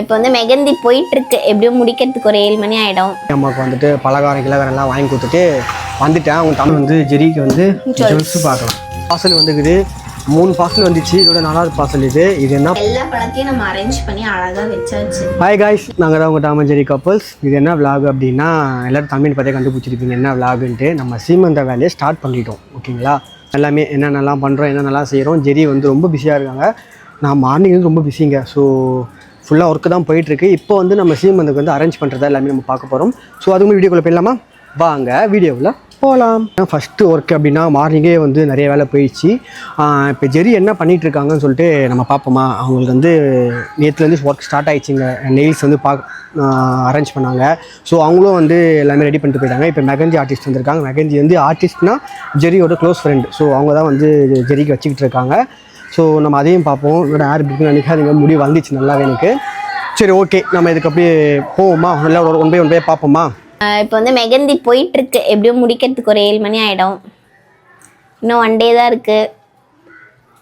இப்போ வந்து மெகந்தி போயிட்டு இருக்கு எப்படியும் முடிக்கிறதுக்கு ஒரு ஏழு மணி ஆயிடும். அம்மாவுக்கு வந்துட்டு பலகாரம் கிலகாரம் எல்லாம் வாங்கி கொடுத்துட்டு வந்துட்டேன். அவங்க தமிழ் வந்து ஜெரிக்கு வந்து ஜுவல்ஸ் பார்க்கலாம். பார்சல் வந்துக்குது. மூணு பார்சல் வந்துச்சு. இதோட நாலாவது பார்சல் இது. இது என்ன? எல்லா பழத்தையும் நம்ம அரேஞ்ச் பண்ணி அழகா வச்சாச்சு. ஹாய் காய்ஸ் நாங்கள் தான் உங்கள் டாமன் ஜெரி கப்பல்ஸ் இது என்ன vlog அப்படின்னா எல்லாரும் தமிழ் பார்த்தே கண்டுபிடிச்சிருப்பீங்க. என்ன vlogன்ட்டு நம்ம சீமந்த வேலையை ஸ்டார்ட் பண்ணிட்டோம். ஓகேங்களா? எல்லாமே என்னென்னலாம் பண்ணுறோம் என்னென்னலாம் செய்கிறோம் ஜெரி வந்து ரொம்ப பிஸியாக இருக்காங்க. நான் மார்னிங் வந்து ரொம்ப பிஸிங்க ஸோ ஃபுல்லாக ஒர்க்கு தான் போயிட்டுருக்கு. இப்போ வந்து நம்ம சீமந்துக்கு வந்து அரேஞ்ச் பண்ணுறதா எல்லாமே நம்ம பார்க்க போகிறோம் ஸோ அதுக்கு வீடியோக்குள்ளே போயிடலாமா? வாங்க வீடியோவில் போகலாம் ஃபஸ்ட்டு ஒர்க் அப்படின்னா மார்னிங்கே வந்து நிறைய வேலை போயிடுச்சு. இப்போ ஜெரி என்ன பண்ணிகிட்ருக்காங்கன்னு சொல்லிட்டு நம்ம பார்ப்போமா? அவங்களுக்கு வந்து நேற்றுலேருந்து ஒர்க் ஸ்டார்ட் ஆகிடுச்சிங்க நெயில்ஸ் வந்து பா அரேஞ்ச் பண்ணாங்க. ஸோ அவங்களும் வந்து எல்லாமே ரெடி பண்ணிட்டு போயிட்டாங்க. இப்போ மெகந்தி ஆர்டிஸ்ட் வந்திருக்காங்க. மெகந்தி வந்து ஆர்டிஸ்ட்னா ஜெரியோட க்ளோஸ் ஃப்ரெண்ட் ஸோ அவங்க தான் வந்து ஜெரிக்கு வச்சுக்கிட்டு இருக்காங்க. ஸோ நம்ம அதையும் பார்ப்போம். என்னோட ஹேர் பிடிக்குன்னு நினைக்காதீங்க முடி வந்துச்சு நல்லாவே எனக்கு. சரி ஓகே நம்ம இதுக்கு அப்படியே போவோமா? நல்லா ஒரு ஒன் பை ஒன் பை பார்ப்போமா? இப்போ வந்து மெகந்தி போயிட்டு இருக்கு எப்படியும் முடிக்கிறதுக்கு ஒரு ஏழு மணி ஆயிடும். இன்னும் ஒன் டே தான் இருக்கு.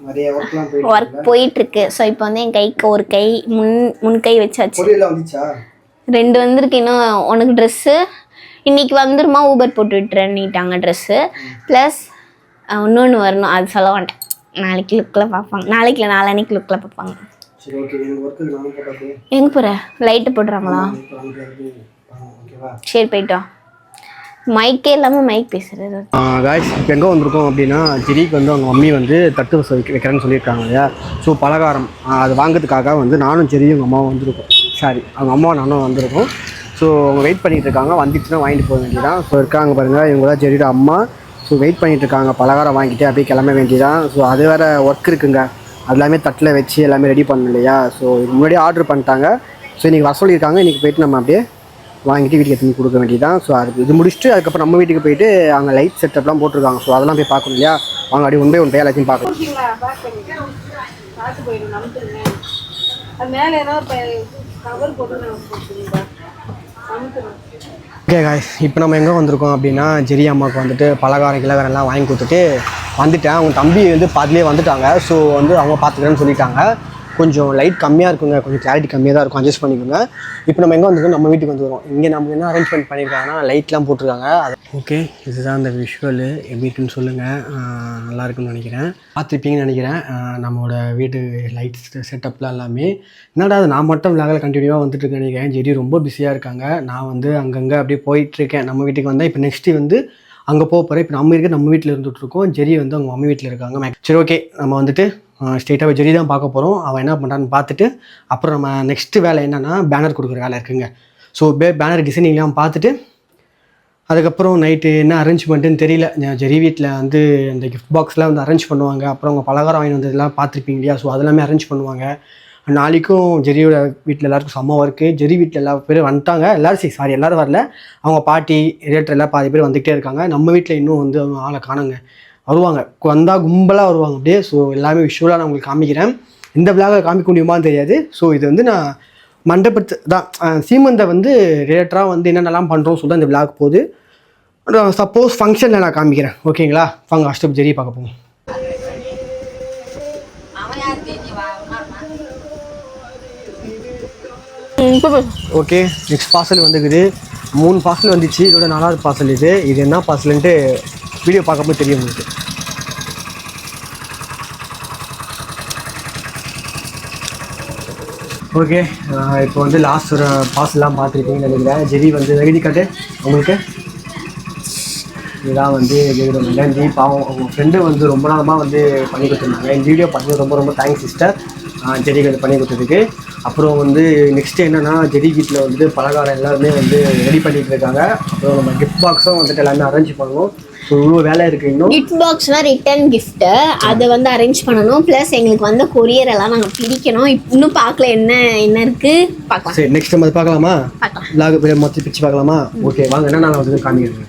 நிறைய ஒர்க்லாம் ஒர்க் போயிட்டு இருக்கு ஸோ இப்போ வந்து என் கைக்கு ஒரு கை முன் முன் கை வச்சாச்சு. ரெண்டு வந்திருக்கு இன்னும். உனக்கு ட்ரெஸ்ஸு இன்னைக்கு வந்துருமா? ஊபர் போட்டு விட்டுறேன்னிட்டாங்க ட்ரெஸ்ஸு ப்ளஸ் இன்னொன்று வரணும். அது சொல்ல மாட்டேன். நாளைக்கு லுக்கில் பார்ப்பாங்க. நாளைக்கு இல்லை நாளான்னைக்கு லுக்கில் பார்ப்பாங்க. எங்கே போகிற லைட்டு போடுறாங்களா? சரி போயிட்டோம் மைக்கே இல்லாமல் மைக் பேசுறது. காய்ஸ் இப்போ எங்கே வந்திருக்கோம் அப்படின்னா ஜெரிக்கு வந்து அவங்க மம்மி வந்து தட்டு வைக்கிறேன்னு சொல்லியிருக்காங்க இல்லையா? ஸோ பலகாரம் அது வாங்குறதுக்காக வந்து நானும் ஜெரியும் எங்கள் அம்மாவும் வந்திருக்கோம். சாரி அவங்க அம்மா நானும் வந்திருக்கோம். ஸோ அவங்க வெயிட் பண்ணிட்டு இருக்காங்க. வந்துச்சுன்னா வாங்கிட்டு போக வேண்டியதான் ஸோ இருக்காங்க பாருங்கள் இவங்க தான் ஜெரியோட அம்மா. ஸோ வெயிட் பண்ணிகிட்ருக்காங்க இருக்காங்க பலகாரம் வாங்கிட்டு அப்படியே கிளம்ப வேண்டியதான் ஸோ அது வேறு ஒர்க் இருக்குங்க. எல்லாமே தட்டில் வச்சு எல்லாமே ரெடி பண்ணணும் இல்லையா? ஸோ இதுக்கு முன்னாடியே ஆர்டர் பண்ணிட்டாங்க. ஸோ இன்றைக்கி வர சொல்லியிருக்காங்க. இன்றைக்கி போயிட்டு நம்ம அப்படியே வாங்கிட்டு வீட்டுக்கு எடுத்துன்னு கொடுக்க வேண்டியதான் ஸோ அதுக்கு இது முடிச்சுட்டு அதுக்கப்புறம் நம்ம வீட்டுக்கு போயிட்டு அங்கே லைட் செட்டப்லாம் போட்டிருக்காங்க. ஸோ அதெல்லாம் போய் பார்க்கணும் இல்லையா? வாங்க அப்படியே உண்மை பை எல்லாத்தையும் பார்க்கணும் அது மேலே ஏதாவது கவர் போட்டு ஓகே காய்ஸ் இப்போ நம்ம எங்கே வந்திருக்கோம் அப்படின்னா ஜெரி அம்மாவுக்கு வந்துட்டு பலகாரம் கிலகாரம் எல்லாம் வாங்கி கொடுத்துட்டு வந்துட்டேன். அவங்க தம்பி வந்து பாதிலே வந்துட்டாங்க. ஸோ வந்து அவங்க பார்த்துக்கிறேன்னு சொல்லிட்டாங்க. கொஞ்சம் லைட் கம்மியாக இருக்குங்க. கொஞ்சம் கிளாரிட்டி கம்மியாக தான் இருக்கும். அட்ஜஸ்ட் பண்ணிக்கோங்க. இப்போ நம்ம எங்கே வந்துருக்கோம்? நம்ம வீட்டுக்கு வந்துருவோம் இங்கே நம்ம என்ன அரேஞ்ச்மெண்ட் பண்ணியிருக்காங்கன்னா லைட்லாம் போட்டிருக்காங்க. அது ஓகே இதுதான் அந்த விஷுவலு எப்படி இருக்குன்னு சொல்லுங்கள் நல்லா இருக்குன்னு நினைக்கிறேன். பார்த்துருப்பீங்கன்னு நினைக்கிறேன். நம்மளோட வீட்டு லைட்ஸ் செட்டப்லாம் எல்லாமே. என்னடா அது நான் மட்டும் விளாகல கண்டினியூவாக வந்துட்டு இருக்கேன் நினைக்கிறேன். ஜெரி ரொம்ப பிஸியாக இருக்காங்க. நான் வந்து அங்கங்கே அப்படியே போயிட்டுருக்கேன் நம்ம வீட்டுக்கு வந்தால் இப்போ நெக்ஸ்ட்டு வந்து அங்கே போக போகிறேன் இப்போ நம்ம இருக்க நம்ம வீட்டில் இருந்துகிட்ருக்கோம் ஜெரி வந்து அவங்க மம்மி வீட்டில் இருக்காங்க. சரி ஓகே நம்ம வந்துட்டு ஸ்ட்ரெயிட்டாக ஜெரி தான் பார்க்க போகிறோம் அவன் என்ன பண்ணுறான்னு பார்த்துட்டு அப்புறம் நம்ம நெக்ஸ்ட்டு வேலை என்னென்னா பேனர் கொடுக்குற வேலை இருக்குங்க. ஸோ பே பேனர் டிசைனிங்லாம் பார்த்துட்டு அதுக்கப்புறம் நைட்டு என்ன அரேஞ்ச்மெண்ட்டுன்னு தெரியல. ஜெரி வீட்டில் வந்து அந்த கிஃப்ட் பாக்ஸ்லாம் வந்து அரேஞ்ச் பண்ணுவாங்க. அப்புறம் அவங்க பலகாரம் வாங்கி வந்ததெல்லாம் பார்த்துருப்பீங்க இல்லையா? ஸோ அதெல்லாமே அரேஞ்ச் பண்ணுவாங்க. நாளைக்கும் ஜெரியோட வீட்டில் எல்லாருக்கும் செம்ம ஒர்க்கு ஜெரி வீட்டில் எல்லா பேரும் வந்துட்டாங்க. எல்லோரும் சரி சாரி எல்லோரும் வரல. அவங்க பாட்டி ரிலேட்டர் எல்லாம் பாதி பேர் வந்துக்கிட்டே இருக்காங்க. நம்ம வீட்டில் இன்னும் வந்து அவங்க ஆளை காணுங்க. வருவாங்க. வந்தால் கும்பலாக வருவாங்க. அப்படியே ஸோ எல்லாமே விஷுவலாக நான் உங்களுக்கு காமிக்கிறேன். இந்த விழாவை காமிக்க முடியுமான்னு தெரியாது. ஸோ இது வந்து நான் மண்டபத்து தான் சீமந்தை வந்து ரிலேட்டராக வந்து என்னென்னலாம் பண்ணுறோம் சொல்லி இந்த விழாக்கு போகுது. சப்போஸ் ஃபங்க்ஷனில் நான் காமிக்கிறேன். ஓகேங்களா வாங்க அஷ்டப் ஜெரி பார்க்க போவோம். ஓகே நெக்ஸ்ட் பார்சல் வந்துக்குது மூணு பார்சல் வந்துச்சு. இதோட நாலாவது பார்சல் இது. இது என்ன பார்சல்ன்ட்டு வீடியோ பார்க்கும்போது தெரியும் உங்களுக்கு. ஓகே இப்போ வந்து லாஸ்ட் ஒரு பார்சல்லாம் பார்த்துருக்கீங்கன்னு நினைக்கிறேன். ஜெரி வந்து எழுதி காட்டு. உங்களுக்கு? இதுதான் வந்து ஜெரியோட மெகந்தி பாவம் அவங்க ஃப்ரெண்டு வந்து ரொம்ப நாளமாக வந்து பண்ணி கொடுத்துருந்தாங்க. இந்த வீடியோ பார்த்தது ரொம்ப ரொம்ப தேங்க்ஸ் சிஸ்டர் ஜெரிக்கு வந்து பண்ணி கொடுத்ததுக்கு. அப்புறம் வந்து நெக்ஸ்ட் என்னன்னா ஜெரி வீட்டில் வந்து பலகாரம் எல்லாருமே வந்து ரெடி பண்ணிட்டு இருக்காங்க. அப்புறம் நம்ம கிஃப்ட் பாக்ஸும் வந்துட்டு எல்லாமே அரேஞ்ச் பண்ணுவோம். இவ்வளோ வேலை இருக்குது இன்னும்? கிஃப்ட் பாக்ஸ்னா ரிட்டர்ன் gift. அதை வந்து அரேஞ்ச் பண்ணணும். ப்ளஸ் எங்களுக்கு வந்த கொரியர் எல்லாம் நாங்கள் பிரிக்கணும். இப்~ இன்னும் பார்க்கல என்ன என்ன இருக்கு? பார்க்கலாம். சரி நெக்ஸ்ட் நம்ம பார்க்கலாமா? பார்க்கலாம். மொத்தம் பிச்சு பார்க்கலாமா? ஓகே வாங்க என்ன நான் வந்து காமிக்கிறேன்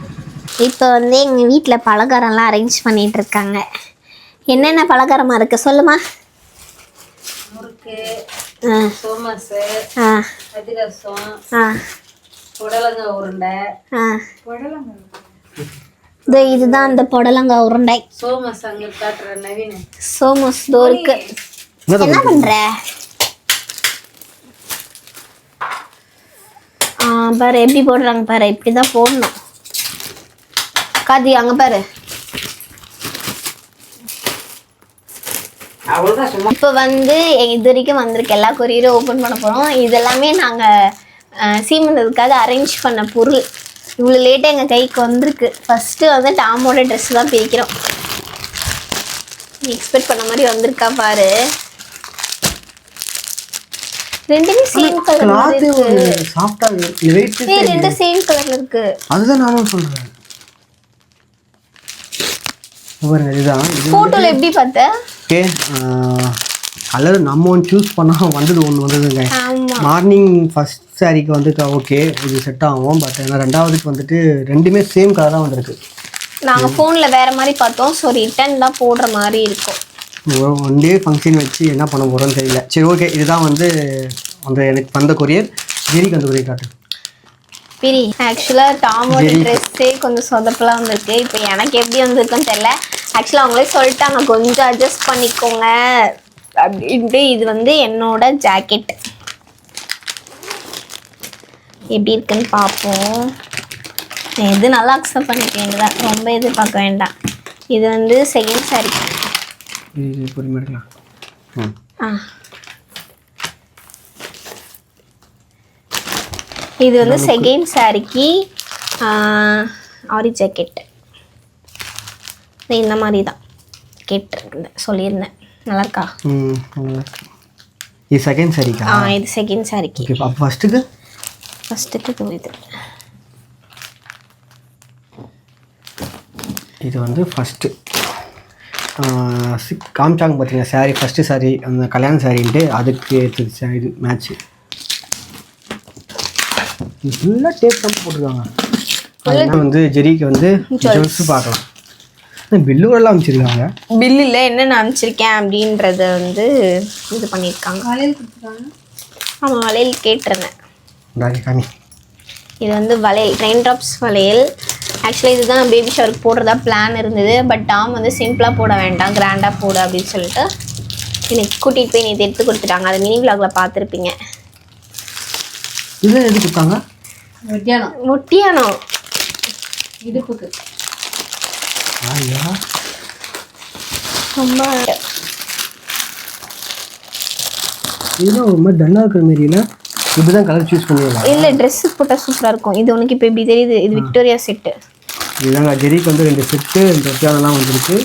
இப்போ வந்து எங்கள் வீட்டில் பலகாரம்லாம் அரேஞ்ச் பண்ணிட்டு இருக்காங்க. என்னென்ன பலகாரமா இருக்கு? சொல்லுமா. சோமசு ஆ. அதிரசம் ஆ. புடலங்காய் உருண்டை. ஆ. புடலங்காய் இதோ இதுதான் அந்த புடலங்காய் உருண்டை. சோமஸ் அங்கே காட்டுற நவீன. சோமோஸ் இதோ இருக்கு. என்ன என்ன பண்ற? பாரு எப்படி போடுறாங்க பாரு. இப்படி தான் போடணும். காதி அங்கே பாரு. அவ்வளவுதான் சும்மா. இப்போ வந்து இது வரைக்கும் வந்திருக்க எல்லா கொரியரும் ஓப்பன் பண்ண போகிறோம் இதெல்லாமே நாங்கள் சீமந்ததுக்காக அரேஞ்ச் பண்ண பொருள். இவ்வளோ லேட்டாக எங்கள் கைக்கு வந்திருக்கு. ஃபஸ்ட்டு வந்து டாமோட ட்ரெஸ் தான் பிரிக்கிறோம். எக்ஸ்பெக்ட் பண்ண மாதிரி வந்திருக்கா பாரு. ரெண்டுமே சேம் கலர் ரெண்டும் சேம் கலர்ல இருக்கு. அதுதான் நானும் பாருங்க இதுதான் இது போட்டோல எப்படி பார்த்த? ஓகே கலர் நம்ம ஒன்று சூஸ் பண்ணால் வந்தது ஒன்று வந்ததுங்க. மார்னிங் ஃபர்ஸ்ட் சாரிக்கு வந்து ஓகே இது செட் ஆகும். பட் ஆனால் ரெண்டாவதுக்கு வந்துட்டு ரெண்டுமே சேம் கலர் தான் வந்திருக்கு. நாங்க போன்ல வேற மாதிரி பார்த்தோம். ஸோ ரிட்டர்ன் தான் போடுற மாதிரி இருக்கும். ஒன் டே ஃபங்க்ஷன் வச்சு என்ன பண்ண போகிறோன்னு தெரியல. சரி ஓகே இதுதான் வந்து அந்த எனக்கு வந்த கொரியர் ஜெரிக்கு அந்த கொரியர் காட்டு. பிரி ஆக்சுவலாக டாமோட ட்ரெஸ்ஸே கொஞ்சம் சொதப்பெல்லாம் வந்திருக்கு. இப்போ எனக்கு எப்படி வந்திருக்குன்னு தெரியல. ஆக்சுவலாக அவங்களே சொல்லிட்டாங்க கொஞ்சம் அட்ஜஸ்ட் பண்ணிக்கோங்க. அப்படின்ட்டு இது வந்து என்னோட ஜாக்கெட் எப்படி இருக்குன்னு பார்ப்போம். எது நல்லா அக்செப்ட் பண்ணிக்க வேண்டியதான் ரொம்ப எதிர்பார்க்க வேண்டாம். இது வந்து செகண்ட் சாரி ஆ. இது வந்து செகண்ட் சாரிக்கு ஆரி ஜாக்கெட் இந்த மாதிரி தான் கேட்டிருந்தேன் சொல்லியிருந்தேன். நல்லா இருக்கா ம் நல்லா இருக்கு. இது செகண்ட் சாரிக்கா ஆ இது செகண்ட் சாரிக்கு அப்போ ஃபஸ்ட்டுக்கு ஃபஸ்ட்டுக்கு இது இது. வந்து ஃபஸ்ட்டு காமிச்சாங்க பார்த்தீங்க சாரி ஃபஸ்ட்டு சாரி அந்த கல்யாண சாரின்ட்டு அதுக்கு இது மேட்ச்சு இது ஃபுல்லாக டேப் தான் போட்டிருக்காங்க. அதெல்லாம் வந்து ஜெரிக்கு வந்து ஜுவல்ஸ் பார்க்கலாம். பில்லு எல்லாம் அமைச்சிருக்காங்க பில்லில் என்னென்ன அனுப்பிச்சிருக்கேன் அப்படின்றத வந்து இது பண்ணியிருக்காங்க. கொடுத்துருக்காங்க. ஆமாம் வளையல் கேட்டிருந்தேன். காமி. இது வந்து வளையல் ரெயின் ட்ராப்ஸ் வளையல். ஆக்சுவலி இதுதான் பேபி ஷவருக்கு போடுறதா பிளான் இருந்தது. பட் டாம் வந்து சிம்பிளாக போட வேண்டாம் கிராண்டாக போடு அப்படின்னு சொல்லிட்டு எனக்கு கூட்டிகிட்டு போய் நேற்று எடுத்து கொடுத்துட்டாங்க. அதை மினி விலாகில் பார்த்துருப்பீங்க. இதெல்லாம் எது கொடுத்தாங்க மத்தியானம். முட்டியானோ இடுப்புக்கு. ஐயா ரொம்ப இதெல்லாம் ஒரு மாதிரி டல்லாக இருக்கிற மாரியில் இப்படி தான் கலர் சூஸ் பண்ணுவீங்களா இல்லை ட்ரெஸ்ஸுக்கு போட்டால் சூப்பராக இருக்கும். இது உனக்கு இப்போ இப்படி தெரியுது? இது விக்டோரியா செட்டு இதுதாங்க ஜெரிக்கு வந்து ரெண்டு செட்டு ரெண்டு ஒட்டியானலாம் வந்துருக்கு.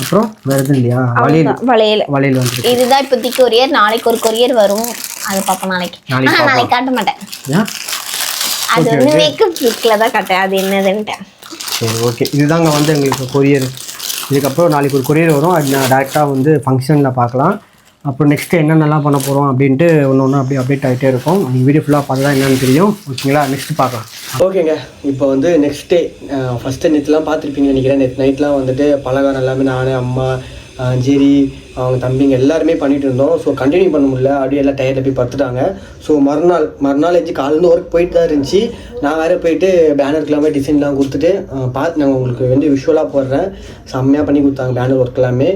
அப்புறம் வேறு எதுவும் இல்லையா? வளையல். வளையல். வளையல் வந்துருக்கு. இதுதான் இப்போதைக்கு கொரியர் நாளைக்கு ஒரு கொரியர் வரும். அதை பார்ப்போம் நாளைக்கு. நாளைக்கு ஆனா நாளைக்கு காட்ட மாட்டேன். அது வந்து மேக்கப் லுக்கில் தான் காட்டேன் அது என்னதுன்ட்டு சரி ஓகே. இதுதாங்க வந்து எங்களுக்கு கொரியர். இதுக்கப்புறம் நாளைக்கு ஒரு கொரியர் வரும். அது நான் டேரெக்டாக வந்து ஃபங்க்ஷனில் பார்க்கலாம். அப்புறம் நெக்ஸ்ட்டு என்னென்னலாம் பண்ண போகிறோம் அப்படின்ட்டு ஒன்று ஒன்று அப்படியே அப்டேட் ஆகிட்டே இருக்கும். நீங்கள் வீடியோ ஃபுல்லாக பார்த்து என்னென்னு தெரியும். ஓகேங்களா? நெக்ஸ்ட் பார்க்கலாம். ஓகேங்க. இப்போ வந்து நெக்ஸ்ட் டே ஃபஸ்ட்டு நேற்றுலாம் பார்த்துருப்பீங்கன்னு நினைக்கிறேன். நேற்று நைட்லாம் வந்துட்டு பலகாரம் எல்லாமே நான் அம்மா ஜெரி அவங்க தம்பிங்க எல்லாருமே பண்ணிட்டு இருந்தோம். ஸோ கண்டினியூ பண்ண முடியல. அப்படியே எல்லாம் டயர்டில் போய் படுத்துட்டாங்க. ஸோ மறுநாள் மறுநாள் எஞ்சி காலேருந்து ஒர்க் போயிட்டு தான் இருந்துச்சு. நான் வேறு போயிட்டு பேனருக்கு எல்லாமே டிசைன்லாம் கொடுத்துட்டு பார்த்து நாங்கள் உங்களுக்கு வந்து விஷுவலாக போடுறேன். செம்மையாக பண்ணி கொடுத்தாங்க பேனர் ஒர்க் எல்லாமே.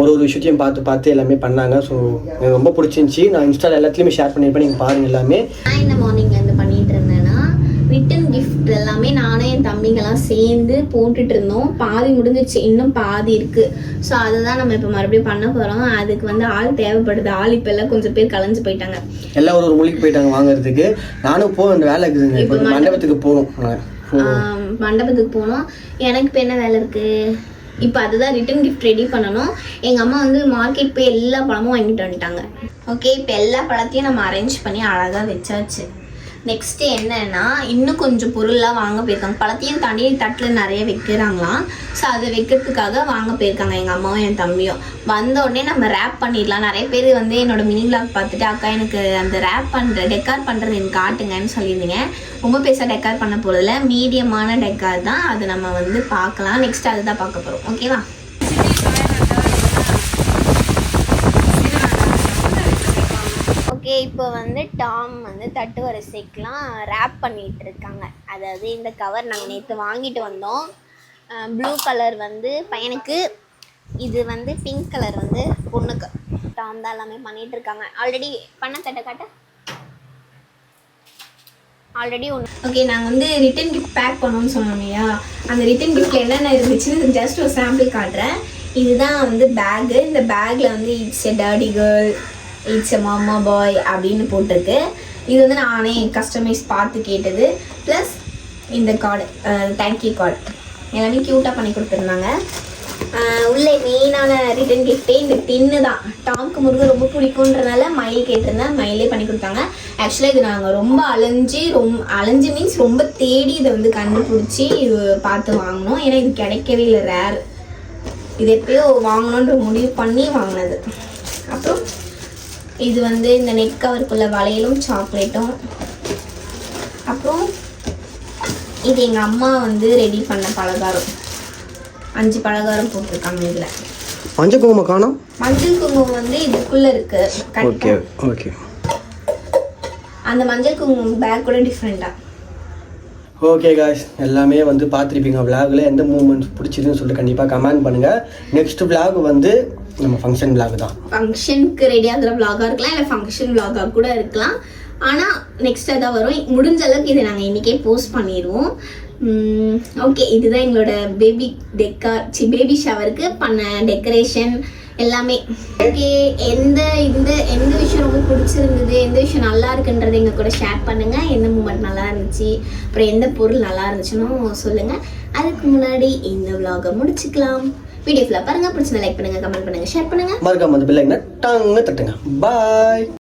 ஒரு ஒரு விஷயத்தையும் பார்த்து பார்த்து எல்லாமே பண்ணாங்க. ஸோ எனக்கு ரொம்ப பிடிச்சிருந்துச்சி. நான் இன்ஸ்டாவில் எல்லாத்துலேயுமே ஷேர் பண்ணியிருப்பேன். நீங்கள் பாருங்கள் எல்லாமே. நான் இந்த மார்னிங்லேருந்து பண்ணிட்டு இருந்தேன்னா விட்டு கிஃப்ட் எல்லாமே நானும் என் தம்பிங்கெல்லாம் சேர்ந்து போட்டுட்டு இருந்தோம். பாதி முடிஞ்சிச்சு இன்னும் பாதி இருக்கு. ஸோ அதை தான் நம்ம இப்போ மறுபடியும் பண்ண போகிறோம் அதுக்கு வந்து ஆள் தேவைப்படுது. ஆள் இப்போ எல்லாம் கொஞ்சம் பேர் கலைஞ்சு போயிட்டாங்க. எல்லாம் ஒரு ஒரு மொழிக்கு போயிட்டாங்க வாங்குறதுக்கு. நானும் போக வேலை இருக்குதுங்க இப்போ மண்டபத்துக்கு போகணும். மண்டபத்துக்கு போனோம். எனக்கு இப்போ என்ன வேலை இருக்கு? இப்போ அதுதான் ரிட்டன் கிஃப்ட் ரெடி பண்ணணும். எங்கள் அம்மா வந்து மார்க்கெட் போய் எல்லா பழமும் வாங்கிட்டு வந்துட்டாங்க. ஓகே இப்போ எல்லா பழத்தையும் நம்ம அரேஞ்ச் பண்ணி அழகாக வச்சாச்சு. நெக்ஸ்ட்டு என்னன்னா இன்னும் கொஞ்சம் பொருள்லாம் வாங்க போயிருக்காங்க. பழத்தையும் தாண்டி தட்டில் நிறைய வைக்கிறாங்களாம். ஸோ அதை வைக்கிறதுக்காக வாங்க போயிருக்காங்க எங்கள் அம்மாவும் என் தம்பியும். வந்த உடனே நம்ம ரேப் பண்ணிடலாம். நிறைய பேர் வந்து என்னோட மினி vlog பார்த்துட்டு அக்கா எனக்கு அந்த ரேப் பண்ணுற டெக்கார் பண்ணுறது எனக்கு காட்டுங்கன்னு சொல்லியிருந்தீங்க. ரொம்ப பெருசாக டெக்கார் பண்ண போகிறதில்ல மீடியமான டெக்கார் தான். அதை நம்ம வந்து பார்க்கலாம். நெக்ஸ்ட் அதுதான் பார்க்க போகிறோம் ஓகேவா இப்போ வந்து டாம் வந்து தட்டு வரிசைக்கெலாம் ரேப் பண்ணிகிட்டு இருக்காங்க அதாவது இந்த கவர் நாங்கள் நேற்று வாங்கிட்டு வந்தோம். ப்ளூ கலர் வந்து பையனுக்கு இது வந்து பிங்க் கலர் வந்து பொண்ணுக்கு. டாம் தான் எல்லாமே பண்ணிகிட்டு இருக்காங்க ஆல்ரெடி பண்ண தட்டை காட்ட? ஆல்ரெடி ஒன்று ஓகே நாங்கள் வந்து ரிட்டன் கிஃப்ட் பேக் பண்ணோம்னு சொன்னோம் இல்லையா? அந்த ரிட்டன் கிஃப்ட்டில் என்னென்ன இருந்துச்சுன்னு ஜஸ்ட் ஒரு சாம்பிள் காட்டுறேன். இதுதான் வந்து பேக்கு இந்த பேக்கில் வந்து it's a daddy girl it's a mama boy அப்படின்னு போட்டிருக்கு. இது வந்து நானே கஸ்டமைஸ் பார்த்து கேட்டது. ப்ளஸ் இந்த கார்டு தேங்க்யூ கார்டு எல்லாமே க்யூட்டாக பண்ணி கொடுத்துருந்தாங்க. உள்ளே மெயினான ரிட்டன் கிஃப்டே இந்த டின்னு தான். டாம்க்கு முருகன் ரொம்ப பிடிக்குன்றனால மயில் கேட்டிருந்தேன். மயிலே பண்ணி கொடுத்தாங்க. ஆக்சுவலாக இது நாங்கள் ரொம்ப அலைஞ்சி ரொம்ப அலைஞ்சு மீன்ஸ் ரொம்ப தேடி இதை வந்து கண்டுபிடிச்சி இது பார்த்து வாங்கினோம். ஏன்னா இது கிடைக்கவே இல்லை ரேர் இது எப்பயோ வாங்கணுன்ற முடிவு பண்ணி வாங்கினது. அப்புறம் இது வந்து இந்த நெட் கவருக்குள்ள வளையலும் சாக்லேட்டும். அப்புறம் இது எங்கள் அம்மா வந்து ரெடி பண்ண பலகாரம். அஞ்சு பலகாரம் போட்டிருக்காங்க இதில். மஞ்சள் குங்குமம் காணோம்? மஞ்சள் குங்குமம் வந்து இதுக்குள்ளே இருக்கு. Okay okay. அந்த மஞ்சள் குங்குமம் பேக் கூட டிஃப்ரெண்ட்டாக ஓகே காய்ஸ் எல்லாமே வந்து பார்த்துருப்பீங்க விளாகில் எந்த மூமெண்ட்ஸ் பிடிச்சிதுன்னு சொல்லிட்டு கண்டிப்பாக கமெண்ட் பண்ணுங்கள் நெக்ஸ்ட் விளாக் வந்து நம்ம ஃபங்க்ஷன் விலாக் தான். ஃபங்க்ஷனுக்கு ரெடி ஆகிற விலாகாக இருக்கலாம் இல்லை ஃபங்க்ஷன் விலாகாக கூட இருக்கலாம். ஆனால் நெக்ஸ்ட் அதான் வரும். முடிஞ்ச அளவுக்கு இதை நாங்கள் இன்றைக்கே போஸ்ட் பண்ணிடுவோம். ஓகே இதுதான் எங்களோட பேபி டெக்கா சி பேபி ஷவருக்கு பண்ண டெக்கரேஷன் எல்லாமே. ஓகே எந்த இந்த எந்த விஷயம் ரொம்ப பிடிச்சிருந்தது எந்த விஷயம் நல்லா இருக்குன்றதை எங்கள் கூட ஷேர் பண்ணுங்கள் எந்த மூமெண்ட் நல்லா இருந்துச்சு அப்புறம் எந்த பொருள் நல்லா இருந்துச்சுன்னு சொல்லுங்கள் அதுக்கு முன்னாடி இந்த விலாகை முடிச்சுக்கலாம். வீடியோ ஃபுல்லாக பாருங்கள் பிடிச்சதை லைக் பண்ணுங்கள் கமெண்ட் பண்ணுங்கள் ஷேர் பண்ணுங்கள் மறக்காம வந்து பிள்ளைங்க டாங்க தட்டுங்க. பாய்